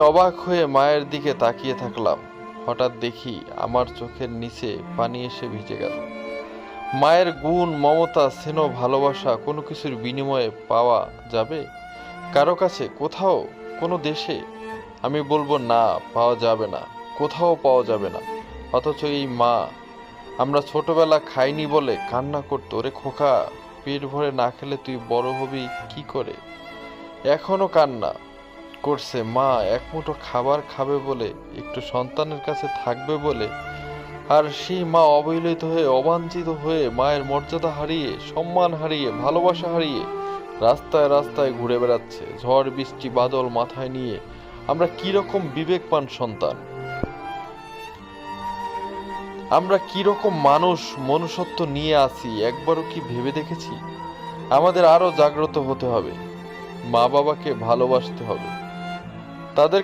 অবাক হয়ে মায়ের দিকে তাকিয়ে থাকলাম। হঠাৎ দেখি আমার চোখের নিচে পানি এসে ভিজে গেল। মায়ের গুণ, মমতা, স্নেহ, ভালোবাসা কোনো কিছুর বিনিময়ে পাওয়া যাবে? কারও কাছে, কোথাও, কোনো দেশে? আমি বলব না, পাওয়া যাবে না। কোথাও পাওয়া যাবে না। অথচ এই মা, আমরা ছোটবেলা খাইনি বলে কান্না করতো। ওরে খোকা, পেট ভরে না খেলে তুই বড় হবি কি করে? এখনও কান্না। করছে, মা এক মুঠো খাবার খাবে বলে, একটু সন্তানের কাছে থাকবে বলে। আর সেই মা অবহেলিত হয়ে, অবাঞ্ছিত হয়ে মায়ের মর্যাদা হারিয়ে, সম্মান হারিয়ে, ভালোবাসা হারিয়ে রাস্তায় রাস্তায় ঘুরে বেড়াচ্ছে। ঝড়, বৃষ্টি, বাদল মাথায় নিয়ে আমরা কীরকম বিবেকবান সন্তান? আমরা কীরকম মানুষ, মনুষ্যত্ব নিয়ে আসি একবারও কি ভেবে দেখেছি? আমাদের আরও জাগ্রত হতে হবে। মা বাবাকে ভালোবাসতে হবে। তাদের